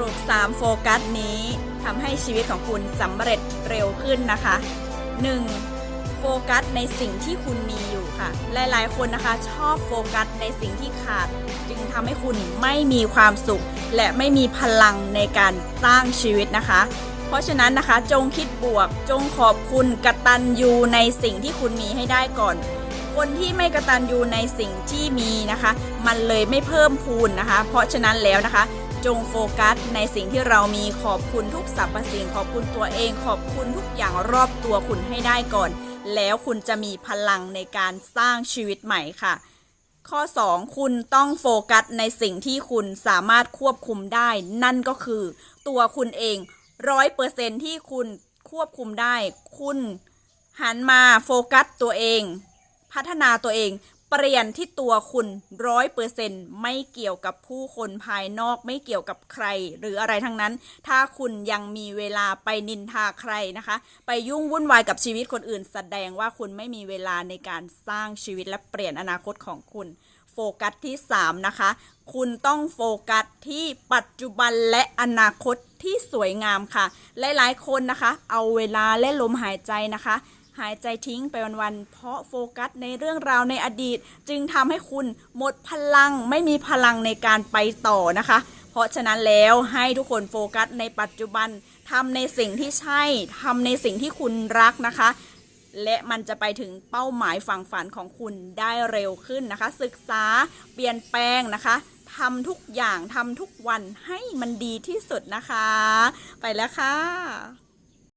รุป 3 โฟกัสนี้ทำให้ชีวิตของคุณสำเร็จเร็วขึ้นนะคะ 1. โฟกัสในสิ่งที่คุณมีอยู่ค่ะ หลายๆ คนนะคะชอบโฟกัสในสิ่งที่ขาด จึงทำให้คุณไม่มีความสุข และไม่มีพลังในการสร้างชีวิตนะคะ เพราะฉะนั้นนะคะจงคิดบวก จงขอบคุณกตัญญูในสิ่งที่คุณมีให้ได้ก่อนคนที่ไม่กระตันยูในสิ่งที่มีนะคะ มันเลยไม่เพิ่มพูนนะคะ เพราะฉะนั้นแล้วนะคะ จงโฟกัสในสิ่งที่เรามีขอบคุณทุกสรรพสิ่งขอบคุณตัวเอง ขอบคุณทุกอย่างรอบตัวคุณให้ได้ก่อน แล้วคุณจะมีพลังในการสร้างชีวิตใหม่ค่ะ ข้อ 2 คุณต้องโฟกัสในสิ่งที่คุณสามารถควบคุมได้ นั่นก็คือ ตัวคุณเองร้อยเปอร์เซนที่คุณควบคุมได้ คุณหันมาโฟกัสตัวเอง พัฒนาตัวเอง เปลี่ยนที่ตัวคุณร้อยเปอร์เซ็นไม่เกี่ยวกับผู้คนภายนอกไม่เกี่ยวกับใคร หรืออะไรทั้งนั้น ถ้าคุณยังมีเวลาไปนินทาใครนะคะ ไปยุ่งวุ่นวายกับชีวิตคนอื่น แสดงว่าคุณไม่มีเวลาในการสร้างชีวิตและเปลี่ยนอนาคตของคุณ โฟกัสที่ 3 นะคะ คุณต้องโฟกัสที่ปัจจุบันและอนาคตที่สวยงามค่ะ หลายๆ คนนะคะ เอาเวลาและลมหายใจนะคะ หายใจทิ้งไปวันๆ เพราะโฟกัสในเรื่องราวในอดีต จึงทำให้คุณหมดพลังไม่มีพลังในการไปต่อนะคะ เพราะฉะนั้นแล้วให้ทุกคนโฟกัสในปัจจุบันทำในสิ่งที่ใช่ทำในสิ่งที่คุณรักนะคะ และมันจะไปถึงเป้าหมายฝั่งฝันของคุณได้เร็วขึ้นนะคะ ศึกษาเปลี่ยนแปลงนะคะทำทุกอย่างทำทุกวันให้มันดีที่สุดนะคะ ไปแล้วค่ะ